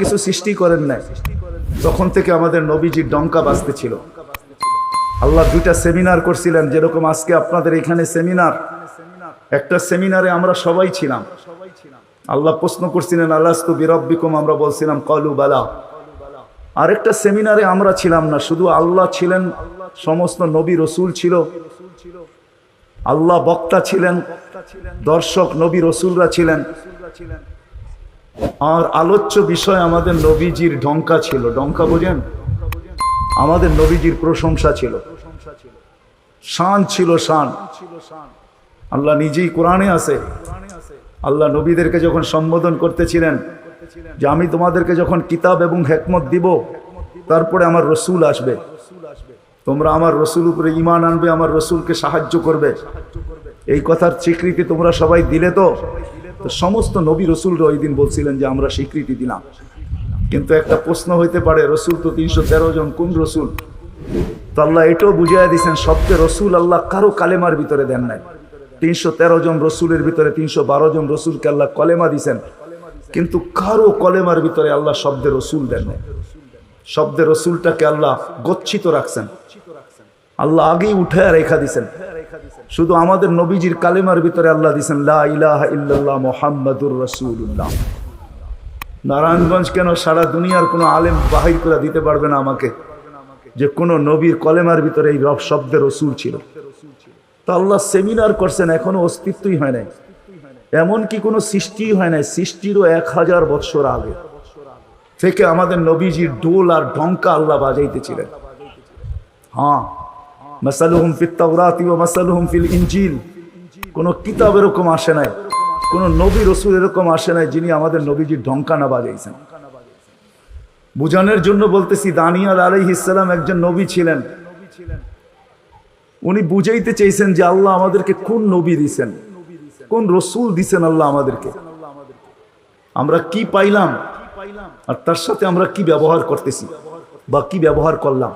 কিছু সৃষ্টি করেন নাই। তখন থেকে আমাদের নবীজির ডঙ্কা বাজতে ছিল। আল্লাহ দুইটা সেমিনার করছিলেন, যেরকম আজকে আপনাদের এখানে সেমিনার। একটা সেমিনারে আমরা সবাই ছিলাম। আল্লাহ প্রশ্ন করছিলেন আল্লাস্তু বিরব্বিকুম? আমরা বলছিলাম, কলু বালা। আরেকটা সেমিনারে আমরা ছিলাম না, শুধু আল্লাহ ছিলেন, সমস্ত নবী রসুল ছিল। আল্লাহ বক্তা ছিলেন, দর্শক, নবী রসুলরা ছিলেন। আর আলোচ্য বিষয় আমাদের নবীজির ডঙ্কা ছিল। ডঙ্কা বোঝেন? আমাদের নবীজির প্রশংসা ছিল। শান ছিল শান। আল্লাহ নিজেই কোরআনে আছে। আল্লাহ নবীদেরকে যখন সম্বোধন করতেছিলেন যে আমি তোমাদেরকে যখন কিতাব এবং হেকমত দিব, তারপরে আমার রসুল আসবে। তোমরা আমার রসুল উপরে ইমান আনবে, আমার রসুলকে সাহায্য করবে। এই কথার স্বীকৃতি তোমরা সবাই দিলে তো? তো সমস্ত নবী রসুলরা ওই দিন বলছিলেন যে আমরা স্বীকৃতি দিলাম। কিন্তু একটা প্রশ্ন হইতে পারে, রসুল তো তিনশো তেরো জন, কোন রসুল? তো আল্লাহ এটাও বুঝাই দিয়েছেন সবচেয়ে রসুল আল্লাহ কারও কালেমার ভিতরে দেন নাই। তিনশো তেরো জন রসুলের ভিতরে তিনশো বারো জন রসুলকে আল্লাহ কলেমা দিছেন। কিন্তু কারও কলেমার ভিতরে আল্লাহ শব্দের রসুল দেন নাই। শব্দের রসুলটাকে আল্লাহ গচ্ছিত রাখছেন। আল্লাহ আগেই উঠে রেখা দিছেন। শুধু আমাদের নবীজির কালেমার ভিতরে আল্লাহ দিছেন মোহাম্মদুর রসুল্লাহ নারায়ণগঞ্জ কেন সারা দুনিয়ার কোনো আলেম বাহির করে দিতে পারবে না আমাকে? যে কোনো নবীর কলেমার ভিতরে এই রব শব্দের রসুল ছিল। তা আল্লাহ সেমিনার করছেন, এখনও অস্তিত্বই হয় নাই। এমন কি কোনো সৃষ্টি হয় নাই, সৃষ্টিরও এক হাজার বৎসর আগে। থেকে আমাদের নবীজির ডোল আর ডঙ্কা আল্লাহ বাজাইতেছিলেন। হ্যাঁ মাসালুহুম ফিত তাওরাতি ওয়া মাসালুহুম ফিল ইনজিল। কোন কিতাব এরকম আসে নাই, কোন নবী রসুল এরকম আসে নাই যিনি আমাদের নবীজির ঢঙ্কা না বাজাইছেন। বুঝানোর জন্য বলতেছি, দানিয়াল আলাইহিস ইসলাম একজন নবী ছিলেন। উনি বুঝাইতে চেয়েছেন যে আল্লাহ আমাদেরকে কোন নবী দিছেন? কোন রসুল দিছেন আল্লাহ আমাদেরকে? আমরা কি পাইলাম? আর তার সাথে আমরা কি ব্যবহার করতেছি? বা কি ব্যবহার করলাম?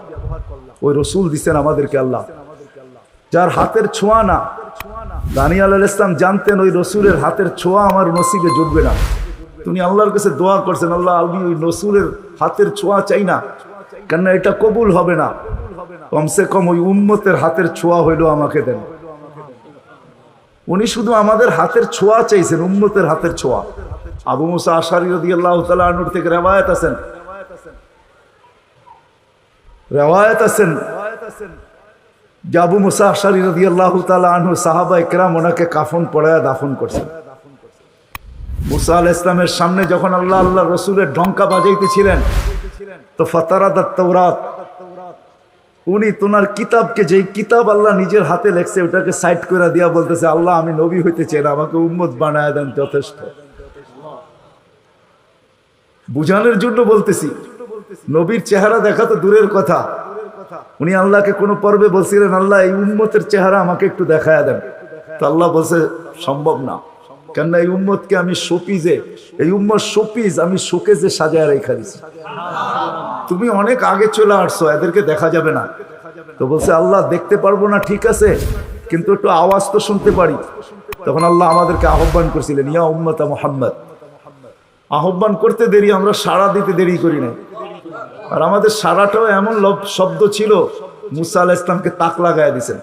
ওই রসুল দিছেন আমাদেরকে আল্লাহ। যার হাতের ছোঁয়া না। দানিয়াল আল ইসলাম জানতেন ওই রসুলের হাতের ছোঁয়া আমার নসিবে জুটবে না। তুমি আল্লাহর কাছে দোয়া করছেন, আল্লাহ, আমি ওই রসুলের হাতের ছোঁয়া চাই না। কেননা এটা কবুল হবে না। কমসে কম ওই উন্মতের হাতের ছোঁয়া হইল আমাকে দেন। উনি শুধু আমাদের হাতের ছোঁয়া চাইছেন উন্মতের হাতের ছোঁয়া। আবু মুসা আশারি রদি আল্লাহ থেকে রেওয়ায়ত আছেন। রেওয়ায়ত আছেন আবু মুসা আশারি রদি আল্লাহ তালু সাহাবা ইকরাম ওনাকে কাফন পড়ায় দাফন করছেন। মুসা আল ইসলামের সামনে যখন আল্লাহ আল্লাহ রসুলের ডঙ্কা বাজাইতেছিলেন, তো ফতারাত তৌরাত উনি তোনার কিতাবকে যেই কিতাব আল্লাহ নিজের হাতে লেখছে, ওটাকে সাইড করে দিয়া বলতেছে, আল্লাহ, আমি নবী হইতে চাই না, আমাকে উম্মত বানায় দেন যথেষ্ট। বুঝানোর জন্য বলতেছি নবীর চেহারা দেখা তো দূরের কথা। উনি আল্লাহকে কোনো পর্বে বলছিলেন, আল্লাহ, এই উম্মতের চেহারা আমাকে একটু দেখায় দেন। তো আল্লাহ বলছে, সম্ভব না। কেননা এই উম্মতকে আমি শোপিজে, এই উম্মত শোপিজ, আমি শোকেজে সাজায় রেখা দিছি। তুমি অনেক আগে চলে আসছো, এদেরকে দেখা যাবে না। তো বলছে, আল্লাহ, দেখতে পারব না, ঠিক আছে, কিন্তু একটু আওয়াজ তো শুনতে পারি। তখন আল্লাহ আমাদেরকে আহ্বান করছিলেন, ইয়া উম্মতা মোহাম্মদ, আহ্বান করতে দেরি, আমরা সাড়া দিতে দেরি করি না আর আমাদের সারাটাও এমন শব্দ ছিল, মুসা আলাহ ইসলামকে তাক লাগায় দিছেন।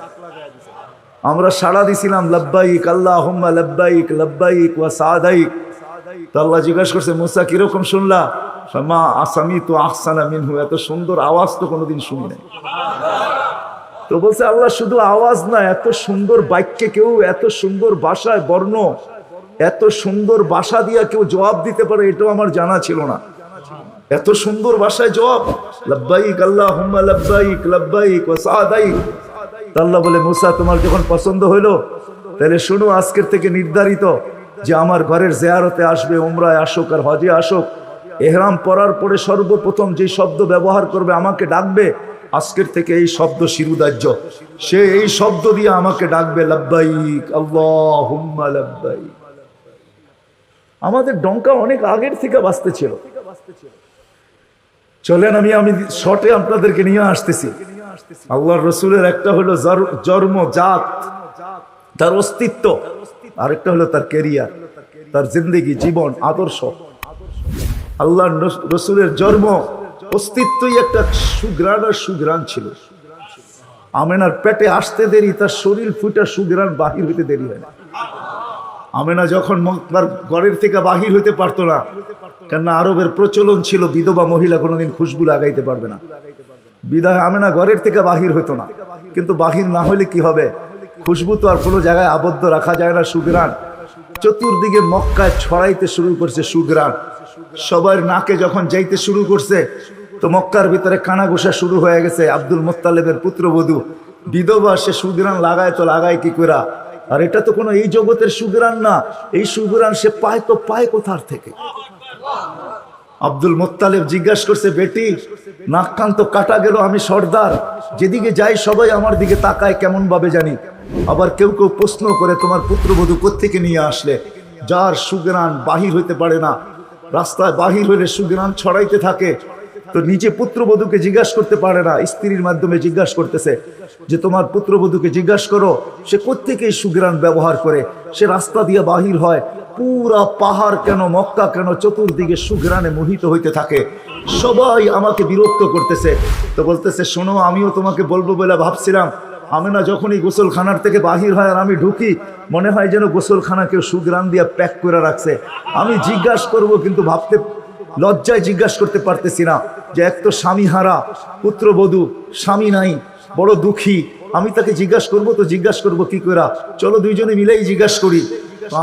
আমরা সাড়া দিছিলাম, লব্বাইক আল্লাহ হুম্মা লব্বাইক লব্বাইক ওয়া সাদাইক। তো আল্লাহ জিজ্ঞাসা করছে, মুসা কীরকম শুনলা? মা আসামি তো আহসানা মিনহু। এত সুন্দর আওয়াজ তো কোনোদিন শুনি নাই। তো বলছে, আল্লাহ শুধু আওয়াজ না, এত সুন্দর বাক্যে কেউ, এত সুন্দর ভাষায় বর্ণ, এত সুন্দর ভাষা দিয়া কেউ জবাব দিতে পারে, এটাও আমার জানা ছিল না। এত সুন্দর ভাষায় জবাব, লব্বাইক আল্লাহ হুম্মা লব্বাইক লব্বাইক আল্লাহ বলে, মুসা, তোমার যখন পছন্দ হইল, তাহলে শুনো আজকের থেকে নির্ধারিত যে আমার ঘরের জেয়ারতে আসবে, উমরায় আসুক আর হজে আসুক। এহরাম পরার পরে সর্বপ্রথম যে শব্দ ব্যবহার করবে, আমাকে ডাকবে, আজকের থেকে এই শব্দ শিরুদার্য সে এই শব্দ দিয়ে আমাকে ডাকবে হুম্মা আমাদের ডঙ্কা অনেক আগের থেকে বাঁচতে ছিল। চলেন, আমি আমি শর্টে আপনাদেরকে নিয়ে আসতেছি। আল্লাহর রসুলের একটা হলো জন্ম, জাত, তার অস্তিত্ব, আরেকটা হলো তার কেরিয়ার তার জিন্দগি, জীবন, আদর্শ। আল্লাহ রসুলের জন্ম অস্তিত্বই একটা সুগ্রাণ আর সুগ্রাণ ছিল। আমেনার পেটে আসতে দেরি, তার শরীর ফুটা সুগ্রাণ বাহির হইতে দেরি হয় না। আমেনা যখন মক্কার ঘরের থেকে বাহির হইতে পারতো না কেননা আরবের প্রচলন ছিল বিধবা মহিলা কোনোদিন খুশবু লাগাইতে পারবে না। বিদায় আমেনা ঘরের থেকে বাহির হতো না। কিন্তু বাহির না হলে কি হবে? খুশবু তো আর কোনো জায়গায় আবদ্ধ রাখা যায় না সুগ্রাণ। চতুর্দিকে মক্কায় ছড়াইতে শুরু করছে সুগ্রাণ। সবার নাকে যখন যাইতে শুরু করছে, তো মক্কার ভিতরে কানা ঘোষা শুরু হয়ে গেছে। আব্দুল মোত্তালেবের পুত্রবধূ। বিধবা সে সুগ্রাণ লাগায় তো লাগায় কি করা আর এটা তো কোনো এই জগতের সুগ্রাণ না। এই সুগ্রাণ সে পায় তো পায় কোথার থেকে? আব্দুল মোত্তালেব জিজ্ঞাসা করছে, বেটি নাক কান তো কাটা গেল আমি সর্দার। যেদিকে যাই সবাই আমার দিকে তাকায় কেমন ভাবে জানি। আবার কেউ কেউ প্রশ্ন করে, তোমার পুত্রবধূ কোথেকে নিয়ে আসলে? যার সুগ্রাণ বাহির হইতে পারে না। রাস্তায় বাহির হইলে সুগ্রাণ ছড়াইতে থাকে। তো নিজে পুত্রবধূকে জিজ্ঞাসা করতে পারে না, স্ত্রীর মাধ্যমে জিজ্ঞাসা করতেছে যে তোমার পুত্রবধূকে জিজ্ঞাসা করো, সে কোত্থেকে এই সুগ্রাণ ব্যবহার করে? সে রাস্তা দিয়ে বাহির হয়, পুরা পাহাড় কেন, মক্কা কেন, চতুর্দিকে সুগ্রাণে মোহিত হইতে থাকে। সবাই আমাকে বিরক্ত করতেছে। তো বলতেছে, শোনো, আমিও তোমাকে বলব বলে ভাবছিলাম। আমি না যখনই গোসলখানার থেকে বাহির হয় আর আমি ঢুকি, মনে হয় যেন গোসলখানা কেউ সুগ্রাণ দিয়ে প্যাক করে রাখছে। আমি জিজ্ঞাসা করব, কিন্তু ভাবতে, লজ্জায় জিজ্ঞাসা করতে পারতেছি না। যে এক তো স্বামী হারা পুত্রবধূ, স্বামী নাই, বড় দুঃখী। আমি তাকে জিজ্ঞাসা করব, তো জিজ্ঞাসা করব কি করা চলো দুইজনে মিলেই জিজ্ঞাসা করি।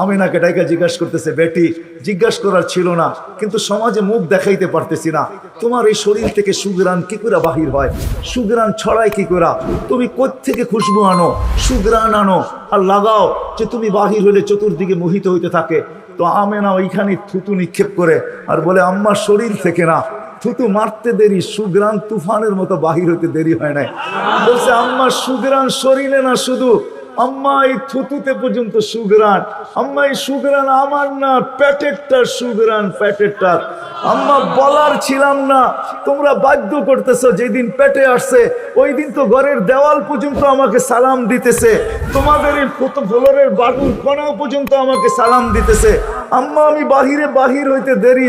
আমি না কেটাইকা জিজ্ঞাসা করতেছে, বেটি, জিজ্ঞাসা করার ছিল না, কিন্তু সমাজে মুখ দেখাইতে পারতেছি না। তোমার এই শরীর থেকে সুগ্রাণ কি করে বাহির হয়? সুগ্রাণ ছড়ায় কি করা তুমি থেকে খুশবু আনো? সুগ্রাণ আনো আর লাগাও যে তুমি বাহির হলে চতুর্দিকে মোহিত হইতে থাকে। তো আমেনা ওইখানে থুতু নিক্ষেপ করে আর বলে, আম্মার শরীর থেকে না থুতু মারতে দেরি সুগ্রাণ তুফানের মতো বাহির হইতে দেরি হয় নাই। বলছে আম্মার সুগ্রাণ শরীরে না শুধু, আম্মা, এই থুতুতে পর্যন্ত সুগ্রাণ আম্মা, এই সুগ্রাণ আমার না প্যাটেরটার সুগ্রাণ প্যাটেরটার আম্মা, বলার ছিলাম না, তোমরা বাধ্য করতেছো, যেদিন পেটে আসছে, ওই দিন তো ঘরের দেওয়াল পর্যন্ত আমাকে সালাম দিতেছে। তোমাদের এই ফ্লোরের বাটুর কণাও পর্যন্ত আমাকে সালাম দিতেছে। আম্মা, আমি বাহিরে বাহির হইতে দেরি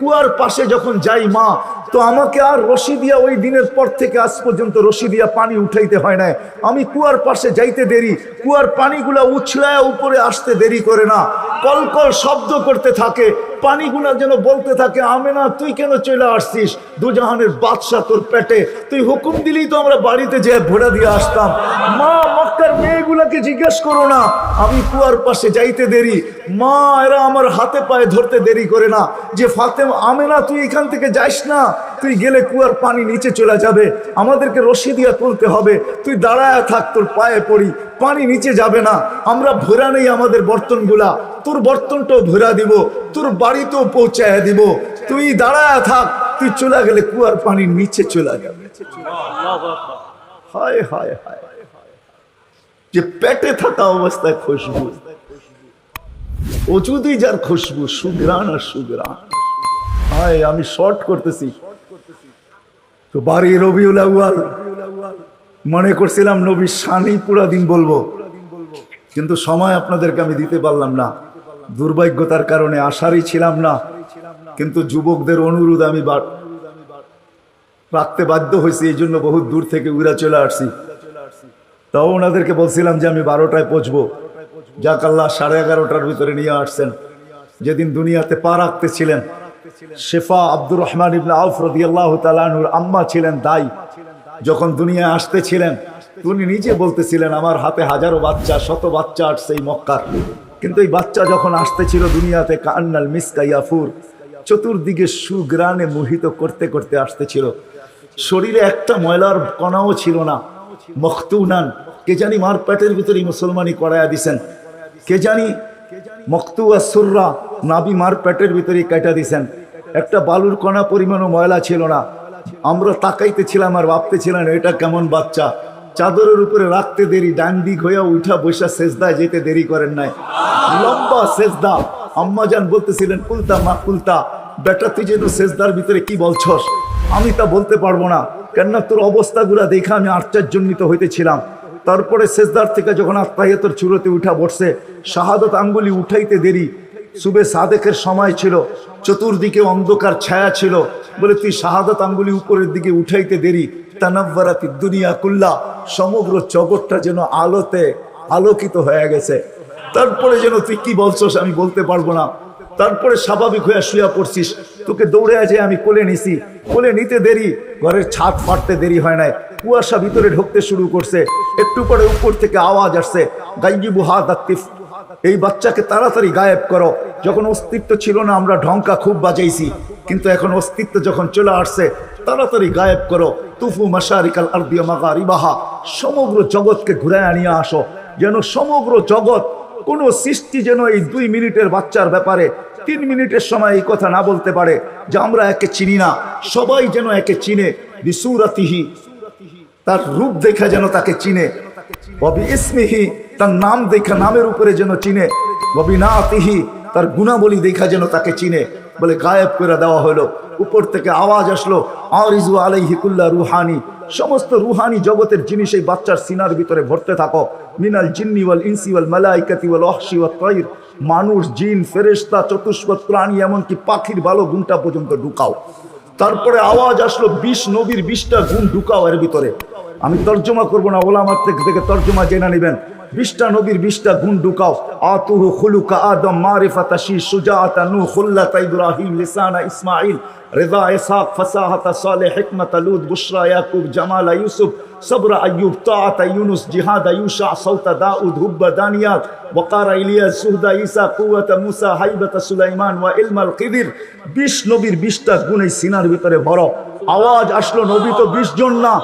কুয়ার পাশে যখন যাই মা, তো আমাকে আর রশি দিয়া ওই দিনের পর থেকে আজ পর্যন্ত রশি দিয়া পানি উঠাইতে হয় না আমি কুয়ার পাশে যাইতে দেরি, কুয়ার পানিগুলা উছলায় উপরে আসতে দেরি করে না। কলকল শব্দ করতে থাকে, পানিগুলা যেন বলতে থাকে আমি না তুই কেন চলে আসছিস? দুজাহানের বাদশাহ তোর পেটে। তুই হুকুম দিলেই তো আমরা বাড়িতে যেয়ে ভোড়া দিয়ে আসতাম। মা মক্কার মেয়েগুলাকে জিজ্ঞেস করো না। আমি কুয়ার পাশে যাইতে দেরি। মা, এরা আমার হাতে পায়ে ধরতে দেরি করে না। যে ফাতেম, আমেনা, তুই এখান থেকে যাইস না। তুই গেলে কুয়ার পানি নিচে চলে যাবে। আমাদেরকে রশি দিয়া তুলতে হবে। তুই দাঁড়ায় থাক, তোর পায়ে পড়ি। পানি নিচে যাবে না। আমরা ভরা নেই আমাদের বর্তনগুলা। তোর বর্তনটাও ভরা দিব। তোর বাড়িতেও পৌঁছায় দিব। তুই দাঁড়ায় থাক। তুই চলে গেলে কুয়ার পানি নিচে চলে যাবে। হায় হায় হায়। যে পেটে থাকা অবস্থায় খুশবু। অচুদি যার খুশবু সুগ্রাণ আর সুগ্রাণ হায়, আমি শর্ট করতেছি। তো বাড়ি আউয়াল। মনে করছিলাম নবীর শানি পুরা দিন বলব। কিন্তু সময় আপনাদেরকে আমি দিতে পারলাম না। দুর্ভাগ্যতার কারণে আশারই ছিলাম না। কিন্তু যুবকদের অনুরোধ আমি রাখতে বাধ্য হয়েছি। এই জন্য বহুত দূর থেকে উড়া চলে আসছি। তাও ওনাদেরকে বলছিলাম যে আমি বারোটায় পৌঁছবো। যাক আল্লাহ সাড়ে এগারোটার ভিতরে নিয়ে আসছেন। যেদিন দুনিয়াতে পা রাখতেছিলেন, শেফা আব্দুর রহমান ইবনে আউফ রদিয়াল্লাহ তালানুর আম্মা ছিলেন দাই। যখন দুনিয়ায় আসতেছিলেন, উনি নিজে বলতেছিলেন, আমার হাতে হাজারো বাচ্চা, শত বাচ্চা আসছে এই মক্কার। কিন্তু এই বাচ্চা যখন আসতেছিল দুনিয়াতে, কান্নাল মিসকা ইয়াফুর, চতুর্দিকে সুগ্রানে মোহিত করতে করতে আসতেছিল। শরীরে একটা ময়লার কণাও ছিল না। মখতুনান, কে জানি মার পেটের ভিতরে মুসলমানি করায়া দিছেন। কে জানি মখতু আর সুররা নাবি মার পেটের ভিতরে কেটে দিছেন। একটা বালুর কণা পরিমাণও ময়লা ছিল না। আমরা তাকাইতেছিলাম আর ভাবতেছিলাম, এটা কেমন বাচ্চা? চাদরের উপরে রাখতে দেরি, ডান দিক হইয়া উঠা বসা সেজদায় যেতে দেরি করেন নাই। লম্বা সেজদা। আম্মাজান বলতেছিলেন, কুলতা মা, কুলতা, বেটা, তুই যেন সেজদার ভিতরে কি বলছস? আমি তা বলতে পারব না। কেননা তোর অবস্থাগুলা দেখে আমি আশ্চর্যজনিত হইতেছিলাম। তারপরে শেষদার থেকে যখন আত্মাহিয়তর চুরোতে উঠা বসছে শাহাদত আঙ্গুলি উঠাইতে দেরি, সুবে সাদেকের সময় ছিল, চতুর্দিকে অন্ধকার ছায়া ছিল, বলে তুই শাহাদত আঙ্গুলি উপরের দিকে উঠাইতে দেরি তানাব্বারাতি দুনিয়া কুল্লা, সমগ্র জগৎটা যেন আলোতে আলোকিত হয়ে গেছে। তারপরে যেন তুই কি বলছস আমি বলতে পারব না। তারপরে স্বাভাবিক হয়ে শুয়া পড়ছিস। তোকে দৌড়ে আছে আমি কোলে নিছি। কোলে নিতে দেরি, ঘরের ছাদ ফাটতে দেরি হয় নাই। কুয়াশা ভিতরে ঢুকতে শুরু করছে। একটু পরে উপর থেকে আওয়াজ আসছে গাইবু হাত আত্তিফ এই বাচ্চাকে তাড়াতাড়ি গায়েব করো। যখন অস্তিত্ব ছিল না, আমরা ঢঙ্কা খুব বাজাইছি। কিন্তু এখন অস্তিত্ব যখন চলে আসছে, তাড়াতাড়ি গায়েব করো। তুফু মাসারিকাল আরদিয়া মাগা রিবাহা সমগ্র জগৎকে ঘুরে আনিয়ে আসো। যেন সমগ্র জগৎ, কোনো সৃষ্টি যেন এই দুই মিনিটের বাচ্চার ব্যাপারে তিন মিনিটের সময় এই কথা না বলতে পারে যে আমরা একে চিনি না। সবাই যেন একে চিনে। বিসুরাতিহি, তার রূপ দেখা যেন তাকে চিনে। ববি ইসমিহি, তার নাম দেখা, নামের উপরে যেন চিনে। ববি না আতিহি তার গুণাবলী দেখা যেন তাকে চিনে। বলে গায়েব করে দেওয়া হলো। উপর থেকে আওয়াজ আসলো, আরিজু আলাইহিকুল্লাহ রুহানি। সমস্ত রুহানি জগতের জিনিস এই বাচ্চার সিনার ভিতরে ভরতে থাকো। মিনাল জিন্নি ওয়াল ইনসি ওয়াল মালাইকাতি তাইর। মানুষ, জিন ফেরেস্তা চতুষ্পদ, প্রাণী, এমনকি পাখির ভালো গুণটা পর্যন্ত ঢুকাও। তারপরে আওয়াজ আসলো বিশ নবীর বিশটা গুণ ঢুকাও এর ভিতরে। আমি তর্জমা করব না, ওলামার থেকে থেকে তর্জমা জেনে নেবেন। বিশটা নবীর বিশটা গুণ ঢুকাও আতুহু খুলুকা আদম মারিফাতা শি সুজাআতা নূহ খুল্লাতা ইব্রাহিম লিসানা ইসমাঈল রেদা ইসহাক ফাসাহাতা সালেহ হিকমাতা লুত বুশরা ইয়াকুব জামালা ইউসুফ صبر أيوب طاعة يونس جهاد يوشع صوت داود هب دانيال وقار إلياس سهد عيسى قوة موسى হাইবত সুলাইমান ওয়া ইলমাল কিদির বিশ নবীর বিশটা গুণ এই সিনার ভিতরে বড় আওয়াজ আসলো নবী তো বিশ জন না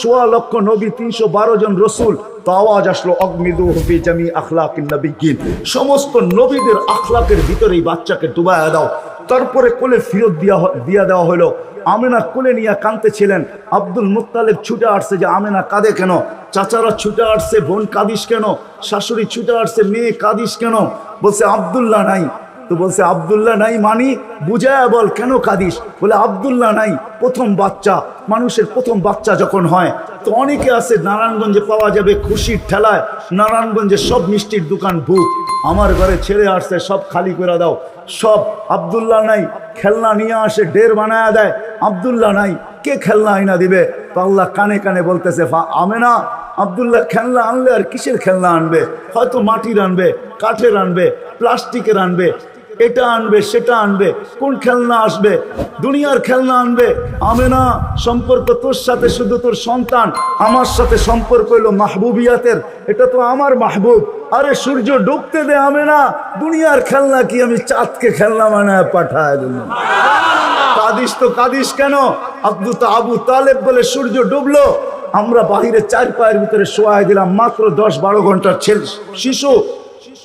সোয়া লক্ষ নবী, তিনশো বারো জন রসুল। তো আওয়াজ আসলো অগ্নিদু হবি জামি আখলাক নবীগিন সমস্ত নবীদের আখলাকের ভিতরে এই বাচ্চাকে ডুবায়া দাও। তারপরে কোলে ফিরত দিয়া দিয়া দেওয়া হলো। আমেনা কোলে নিয়ে কাঁদতে ছিলেন আব্দুল মুত্তালেব ছুটে আসছে যে, আমেনা, কাঁদে কেন? চাচারা ছুটে আসছে, বোন কাঁদিস কেন? শাশুড়ি ছুটে আসছে, মেয়ে কাঁদিস কেন? বলছে, আবদুল্লাহ নাই। তো বলছে, আবদুল্লাহ নাই মানি, বুঝায় বল, কেন কাঁদিস? বলে, আবদুল্লাহ নাই, প্রথম বাচ্চা, মানুষের প্রথম বাচ্চা যখন হয়, তো অনেকে আছে নারায়ণগঞ্জে পাওয়া যাবে খুশির ঠেলায়, নারায়ণগঞ্জে সব মিষ্টির দোকান বুক আমার ঘরে ছেড়ে আসছে, সব খালি করে দাও, সব আবদুল্লাহ নাই, খেলনা নিয়ে আসে ডের বানায় দেয়, আবদুল্লাহ নাই, কে খেলনা আইনা দিবে? আল্লাহ কানে কানে বলতেছে, "ফা- আমেনা, আবদুল্লাহ খেলনা আনলে আর কিসের খেলনা আনবে? হয়তো মাটির আনবে, কাঠের আনবে, প্লাস্টিকের আনবে এটা আনবে, সেটা আনবে। কোন খেলনা আসবে? দুনিয়ার খেলনা আনবে। আমি না সম্পর্ক তোর সাথে, শুধু তোর সন্তান। আমার সাথে সম্পর্ক হইল মাহবুবিয়াতের। এটা তো আমার মাহবুব। আরে সূর্য, ডুবতে দে আমি না দুনিয়ার খেলনা কি? আমি চাঁদকে খেলনা বানায় পাঠায় দিলাম কাদিস তো কাদিস কেন? আব্দু তা আবু তালেব বলে, সূর্য ডুবলো। আমরা বাহিরে চার পায়ের ভিতরে শোয়াই দিলাম। মাত্র দশ বারো ঘণ্টার ছেলে শিশু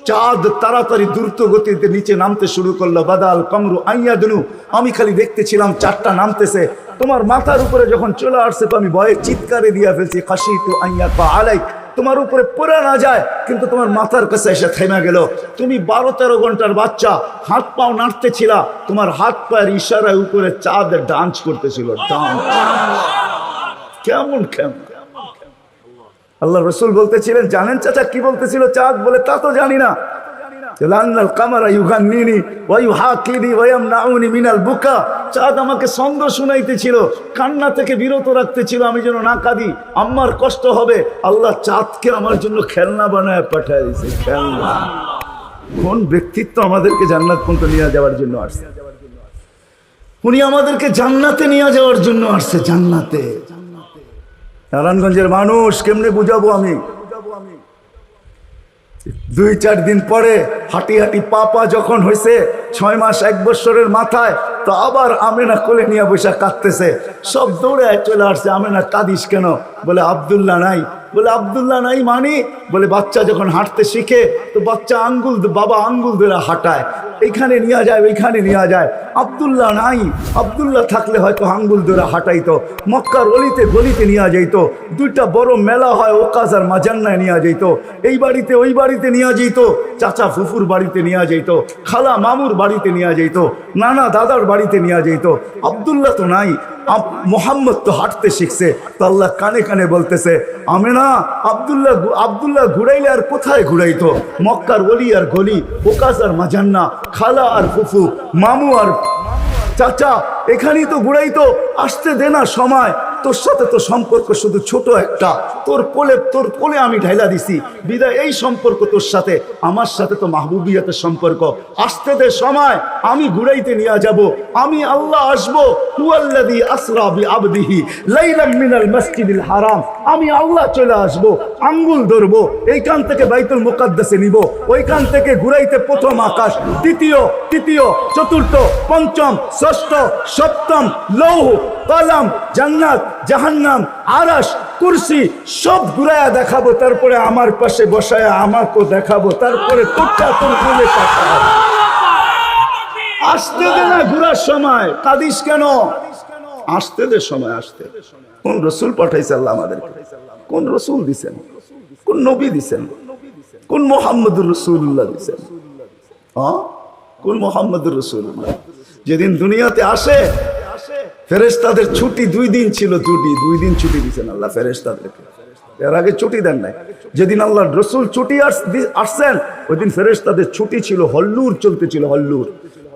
চাঁদ তাড়াতাড়ি দ্রুত গতিতে নিচে নামতে শুরু করল। বাদাল, কমরু, আইয়া, দিনু। আমি খালি দেখতেছিলাম চারটা নামতেছে। তোমার মাথার উপরে যখন চলে আসছে তো আমি ভয়ে চিৎকারে দিয়া ফেলছি খাসি তো আইয়া পা আলাই তোমার উপরে পড়ে না যায়, কিন্তু তোমার মাথার কাছে এসে থেমে গেল। তুমি বারো তেরো ঘণ্টার বাচ্চা, হাত পাও নাড়তে নাড়তেছিলা তোমার হাত পায়ের ইশারায় উপরে চাঁদ ডান্স করতেছিল, ডান্স। কেমন কেমন? আল্লাহ রসুল বলতেছিলেন, জানেন চাচা কি বলতেছিল? চাঁদ বলে, তা তো জানি না। চাঁদ আমাকে শুনাইতেছিল, কান্না থেকে বিরত রাখতেছিল, আমি যেন না কাঁদি। আম্মার কষ্ট হবে, আল্লাহ চাঁদকে আমার জন্য খেলনা বানায় পাঠায় কোন ব্যক্তিত্ব আমাদেরকে জান্নাত পর্যন্ত নিয়ে যাওয়ার জন্য আসছে? উনি আমাদেরকে জান্নাতে নিয়ে যাওয়ার জন্য আসছে, জান্নাতে। নারায়ণগঞ্জের মানুষ কেমনে বুঝাবো আমি? দুই চার দিন পরে হাঁটি হাঁটি পাপা যখন হয়েছে ছয় মাস এক বছরের মাথায়, তো আবার আমেনা কোলে নিয়ে বৈশাখ কাঁদতেছে। সব দৌড়ে চলে আসছে, আমেনা কাঁদিস কেন? বলে, আবদুল্লাহ নাই বলে, আবদুল্লাহ নাই মানে? বলে, বাচ্চা যখন হাঁটতে শিখে, তো বাচ্চা আঙ্গুল, বাবা আঙ্গুল ধরে হাঁটায়। এইখানে নিয়ে যায়, ওইখানে নিয়ে যায়। আবদুল্লাহ নাই। আবদুল্লাহ থাকলে হয়তো আঙ্গুল ধরে হাঁটাইতো। মক্কার অলিতে গলিতে নিয়ে যাইত। দুইটা বড় মেলা হয়, ওকাজ আর মাজান্নায় নিয়ে যাইত। এই বাড়িতে, ওই বাড়িতে নিয়ে যাইত। চাচা ফুফুর বাড়িতে নিয়ে যাইত। খালা মামুর বাড়িতে নিয়ে যাইত। নানা দাদার বাড়িতে নিয়ে যাইত। আবদুল্লাহ তো নাই। মোহাম্মদ তো হাঁটতে শিখছে, তো আল্লাহ কানে কানে বলতেছে আমি না আবদুল্লাহ আবদুল্লাহ ঘুরাইলে আর কোথায় ঘুরাইতো? মক্কার অলি আর গলি ফোকাস আর মাজান্না, খালা আর ফুফু, মামু আর চাচা, এখানেই তো ঘুরাইতো, আসতে দে না সময়। তোর সাথে তো সম্পর্ক শুধু ছোট একটা। তোর কোলে তোর কোলে আমি ঢাইলা দিছি। বিদায়, এই সম্পর্ক তোর সাথে। আমার সাথে তো মাহবুবিয়াতের সম্পর্ক। আসতে দে সময়, আমি ঘুরাইতে নিয়ে যাব। আমি আল্লাহ আসব। হুয়াল্লাযী আসরা বিআবদিহি লাইলাম মিনাল হারাম। আমি আল্লাহ চলে আসব, আঙ্গুল ধরবো, এইখান থেকে বাইতুল মুকাদ্দাসে নিব। ওইখান থেকে ঘুরাইতে প্রথম আকাশ, দ্বিতীয়, তৃতীয়, চতুর্থ, পঞ্চম, ষষ্ঠ, সপ্তম, লৌহ কলম, জান্নাত, জাহান্নাম আরাস কুরসি, সব ঘুরায়া দেখাবো, তারপরে আমার পাশে বসায় আমাকেও দেখাবো, তারপরে তোরটা তোর পাঠাবো আসতে দে না ঘুরার সময়, কাদিস কেন? আসতে দে সময়, আসতে। কোন রসুল পাঠাইছে আল্লাহ আমাদেরকে? কোন রসুল দিছেন? কোন নবী দিছেন? কোন মোহাম্মদুর রসুল্লাহ দিছেন? হ্যাঁ? কোন মোহাম্মদুর রসুল্লাহ? যেদিন দুনিয়াতে আসে ফেরেশতাদের ছুটি দুই দিন ছিল ছুটি, দুই দিন ছুটি দিয়েছেন আল্লাহ ফেরেস্তাদেরকে এর আগে ছুটি দেন নাই। যেদিন আল্লাহ রসুল ছুটি আসছেন, ওই দিন ফেরেস্তাদের ছুটি ছিল হল্লুর চলতেছিল হল্লুর।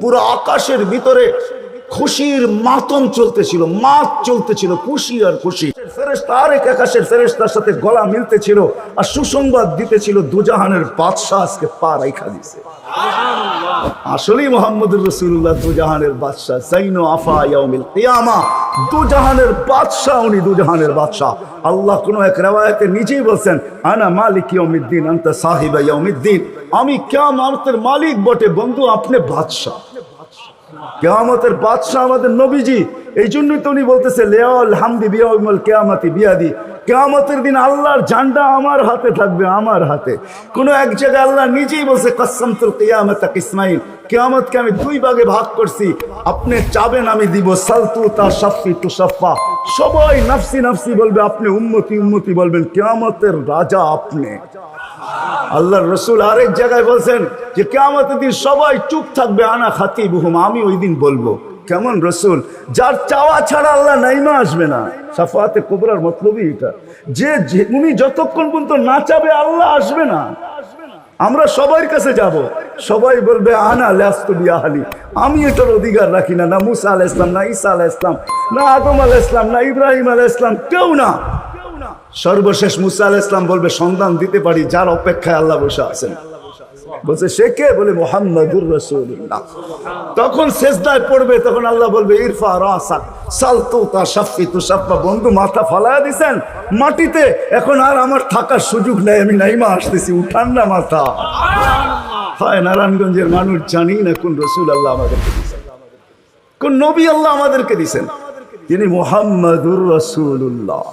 পুরো আকাশের ভিতরে খুশির মাতম চলতেছিল, মাত চলতেছিল, খুশি আর খুশি। ফেরেশতা আরেক আকাশের ফেরেশতার সাথে গলা মিলতেছিল আর সুসংবাদ দিতেছিল, দুজাহানের বাদশাহ আজকে পা রাইখা দিছে। আসলেই মোহাম্মদুর রসুল্লাহ দুজাহানের বাদশাহ সাইনো আফা ইয়াউমিল কিয়ামা। দুজাহানের বাদশাহ, উনি দুজাহানের বাদশাহ। আল্লাহ কোন এক রেওয়ায়তে নিজেই বলছেন, আনা মালিক ইয়াউমিদ্দিন, আনতা সাহিবা ইয়াউমিদ্দিন। আমি কিয়ামতের মালিক বটে, বন্ধু, আপনি বাদশাহ। কেয়ামতের বাদশাহ আমাদের নবীজি, এই জন্যই তো উনি বলতেছে লেয়াল হামদি বিয়াউমল কেয়ামতি বিয়াদি। কেয়ামতের দিন আল্লাহর ঝান্ডা আমার হাতে থাকবে, আমার হাতে। কোন এক জায়গায় আল্লাহ নিজেই বলছে কসমতুল কিয়ামত ইসমাইল, কেয়ামতকে আমি দুই ভাগে ভাগ করছি। আপনি চাবেন আমি দিব, সালতু তা সাফি তু সাফা। সবাই নাফসি নাফসি বলবে, আপনি উন্মতি উন্মতি বলবেন, কেয়ামতের রাজা আপনি। আল্লাহর রসুল আরেক জায়গায় বলছেন যে কেমতের দিন সবাই চুপ থাকবে, আনা খাতি বুহুম আমি ওই দিন বলব। কেমন রসুল? যার চাওয়া ছাড়া আল্লাহ নাইমা আসবে না। সাফাতে কোবরার মতলবই এটা। যে উনি যতক্ষণ পর্যন্ত না চাবে, আল্লাহ আসবে না। আমরা সবার কাছে যাব। সবাই বলবে, আনা ল্যাস্তু বিয়াহালি আমি এটার অধিকার রাখি না। না মুসা আল ইসলাম না ঈসা আল ইসলাম না আদম আল ইসলাম না ইব্রাহিম আল ইসলাম কেউ না। সর্বশেষ মুসা আল ইসলাম বলবে, সন্ধান দিতে পারি যার অপেক্ষায় আল্লাহ বসে আছেন। বলছে, সে কে? বলে, মোহাম্মদুর রসুল্লাহ তখন শেষদায় পড়বে, তখন আল্লাহ বলবে, ইরফা রাসাক, সালতু তা সাফি তু সাফা বন্ধু, মাথা ফালায়া দিছেন? মাটিতে? এখন আর আমার থাকার সুযোগ নেই, আমি নাইমা আসতেছি, উঠান না মাথা। হয়, নারায়ণগঞ্জের মানুষ জানি না কোন রসুল আল্লাহ আমাদেরকে দিছেন কোন নবী আল্লাহ আমাদেরকে দিছেন তিনি মোহাম্মদুর রসুল্লাহ